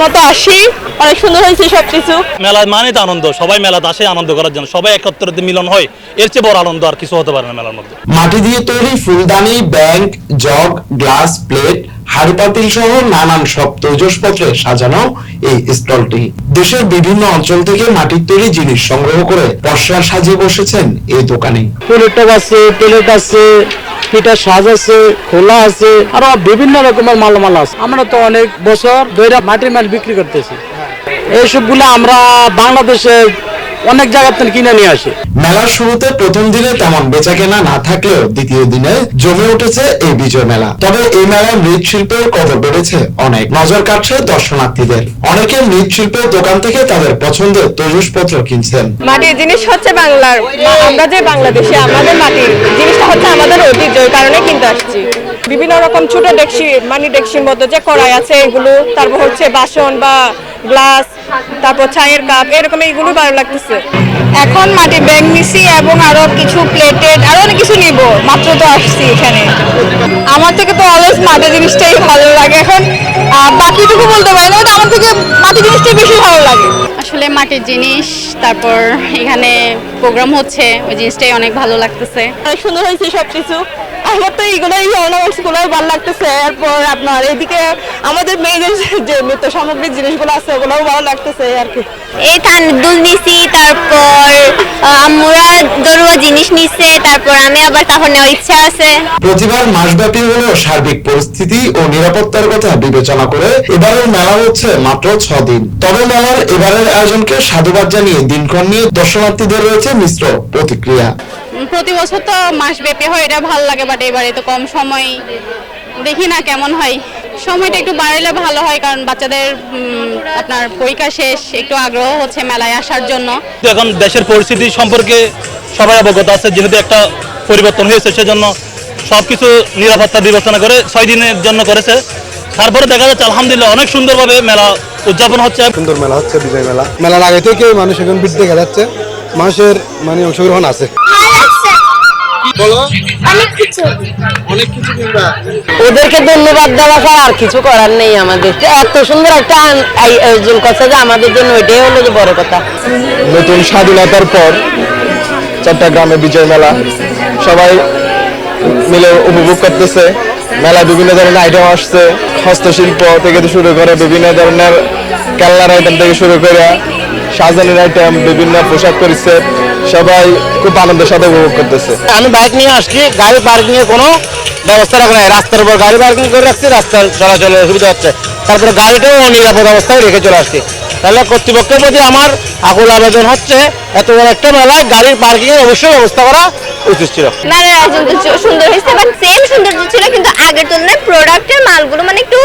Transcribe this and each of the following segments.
মতো আসি। অনেক সুন্দর হয়েছে সবকিছু। মেলা মানে তো আনন্দ সবাই মেলাতে আসে আনন্দ করার জন্য। সবাই একত্রিত মিলন হয় এর চেয়ে বড় আনন্দ আর কিছু হতে পারে না মেলার মধ্যে। মাটি দিয়ে তৈরি ফুলদানি ব্যাংক জগ গ্লাস প্লেট হাড়ি পাতিল সহ নানান সব তৈজসপত্রে সাজানো এই স্টলটি। দেশের বিভিন্ন অঞ্চল থেকে মাটির তৈরি জিনিস সংগ্রহ করে পশরা সাজিয়ে বসেছেন এই দোকানে। ফুলের আছে প্লেট আছে পিঠার সাজ আছে খোলা আছে আরও বিভিন্ন রকমের মালামাল আছে। আমরা তো অনেক বছর ধরে মাটির মাল বিক্রি করতেছি। এইসবগুলো আমরা বাংলাদেশের অনেক জায়গা থেকে কিনে নিয়ে আসি। মেলার শুরুতে প্রথম দিনে তেমন বেচা কেনা না থাকলেও দ্বিতীয় দিনে জমে উঠেছে এই বিজয় মেলা। তবে এই মেলায় মৃৎশিল্পের কদর বেড়েছে অনেক। নজর কাটছে দর্শনার্থীদের। অনেকে মৃৎশিল্পের দোকান থেকে তাদের পছন্দের তৈজসপত্র কিনছেন। মাটির জিনিস হচ্ছে বাংলার আমরা যে বাংলাদেশে আমাদের মাটির জিনিসটা হচ্ছে আমাদের ঐতিহ্য কারণে কিনতে আসছি। বিভিন্ন রকম ছোট ডেকসি মানে ডেকসির মতো যে কড়াই আছে এগুলো তারপর হচ্ছে বাসন বা গ্লাস, তারপর চায়ের কাপ, এরকম এইগুলো ভালো লাগতেছে। এখন মাটি ব্যাগ নিছি এবং আরও কিছু প্লেটেড আরও অনেক কিছু নিব। মাত্র তো আসছি এখানে। আমার থেকে তো অলওয়েজ মাটি জিনিসটাই ভালো লাগে। এখন বাকিটুকু বলতে পারি না আমার থেকে মাটি জিনিসটাই বেশি ভালো লাগে। আসলে মাটির জিনিস তারপর এখানে প্রোগ্রাম হচ্ছে ওই জিনিসটাই অনেক ভালো লাগতেছে। অনেক সুন্দর হয়েছে সবকিছু। আমার তো এইগুলোই অর্নামেন্টসগুলো ভালো লাগতেছে। এরপর আপনার এদিকে আমাদের মেয়েদের যে নৃত্য সামগ্রিক জিনিসগুলো আছে ওগুলোও ভালো লাগতেছে আর কি। এই থান দুল তারপর দরুয়া জিনিস নিচ্ছে তারপর আমি আবার কাপড় নেওয়ার ইচ্ছা আছে। প্রতিবার মাসব্যাপী হলেও সার্বিক পরিস্থিতি ও নিরাপত্তার কথা বিবেচনা করে এবারের মেলা হচ্ছে মাত্র ছ দিন তবে মেলার এবারের আয়োজনকে সাধুবাদ জানিয়ে দিনক্ষণ নিয়ে দর্শনার্থীদের রয়েছে মিশ্র প্রতিক্রিয়া। প্রতি বছর তো মাস ব্যাপী হয় এটা ভালো লাগে বাট এবারে তো কম সময় দেখি না কেমন হয়। সময়টা একটু বাড়ালে ভালো হয় কারণ বাচ্চাদের আপনার পরীক্ষা শেষ একটু আগ্রহ হচ্ছে মেলায় আসার জন্য। এখন দেশের পরিস্থিতি সম্পর্কে সবাই অবগত আছে যেহেতু একটা পরিবর্তন হয়েছে সেজন্য সব কিছু নিরাপত্তা বিবেচনা করে ছয় দিনের জন্য করেছে। তারপরে দেখা যাচ্ছে আলহামদুলিল্লাহ অনেক সুন্দরভাবে মেলা উদযাপন হচ্ছে। সুন্দর মেলা হচ্ছে বিজয় মেলা। মেলার আগে থেকে মানুষ এখন বৃদ্ধি দেখা যাচ্ছে। মানুষের মানে অংশগ্রহণ আছে। ওদেরকে ধন্যবাদ দেওয়া ছাড়া আর কিছু করার নেই আমাদের। এত সুন্দর একটা আয়োজন করছে যে আমাদের জন্য ওইটাই হলো যে বড় কথা। নতুন স্বাধীনতার পর চট্টগ্রামে বিজয় মেলা। সবাই মিলে উপভোগ করতেছে। মেলা বিভিন্ন ধরনের আইটেম আসছে। হস্তশিল্প থেকে শুরু করে বিভিন্ন ধরনের খেলনার আইটেম থেকে শুরু করে সাজানোর আইটেম বিভিন্ন পোশাক পরিচ্ছেদ। সবাই খুব আনন্দের সাথে উপভোগ করতেছে। আমি বাইক নিয়ে আসছি। গাড়ি পার্কিং এর কোনো ব্যবস্থা রাখা নাই। রাস্তার উপর গাড়ি পার্কিং করে রাখছি। রাস্তার চলাচলের সুবিধা হচ্ছে। তারপরে গাড়িটাও নিরাপদ অবস্থায় রেখে চলে আসছি। তাহলে কর্তৃপক্ষের প্রতি আমার আকুল আবেদন হচ্ছে এত বড় একটা মেলায় গাড়ির পার্কিং এর অবশ্যই ব্যবস্থা করা উচিত ছিল। মেলার আয়োজন তো সুন্দর হয়েছে বাট সেম সৌন্দর্য ছিল কিন্তু আগের তুলনায় প্রোডাক্টের মালগুলো মানে একটু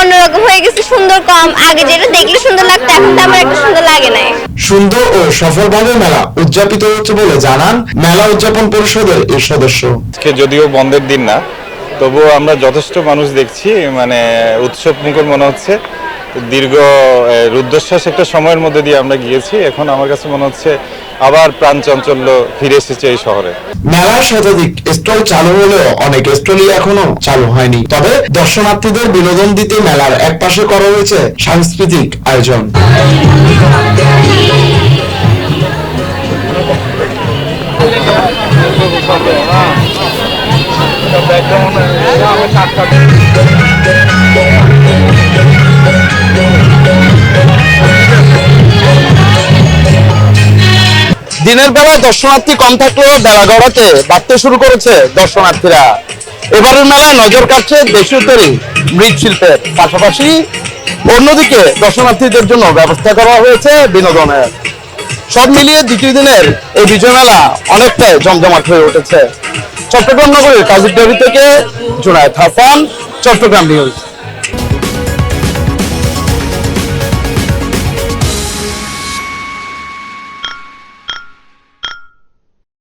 অন্যরকম হয়ে গেছে সুন্দর কম। আগে যেটা দেখলে সুন্দর লাগতো এখন তো আমার একটু সুন্দর লাগে না সুন্দর ও সফলভাবে মেলা উদযাপিত হচ্ছে বলে জানান মেলা উদযাপন পরিষদের এই সদস্য। আজকে যদিও বন্ধের দিন না তবুও আমরা যথেষ্ট মানুষ দেখছি মানে উৎসব মুখর মনে হচ্ছে। দীর্ঘ রুদ্ধশ্বাস একটা সময়ের মধ্যে দিয়ে আমরা গিয়েছি। এখন আমার কাছে মনে হচ্ছে আবার প্রাণ চাঞ্চল্য ফিরে এসেছে এই শহরে। মেলার শতাধিক স্টল চালু হলেও অনেক স্টলই এখনও চালু হয়নি। তবে দর্শনার্থীদের বিনোদন দিতে মেলার এক পাশে করা হয়েছে সাংস্কৃতিক আয়োজন। দিনের বেলা দর্শনার্থী কম থাকলেও বেলা গড়াতে বাড়তে শুরু করেছে দর্শনার্থীরা। এবারের মেলায় নজর কাটছে দেশীয় তৈরি মৃৎশিল্পের পাশাপাশি অন্যদিকে দর্শনার্থীদের জন্য ব্যবস্থা করা হয়েছে বিনোদনের। সব মিলিয়ে দ্বিতীয় দিনের এই বিজয় মেলা অনেকটাই জমজমাট হয়ে উঠেছে। চট্টগ্রাম নগরীর কাজীর থেকে জুনায়দ হাসান, চট্টগ্রাম নিউজ।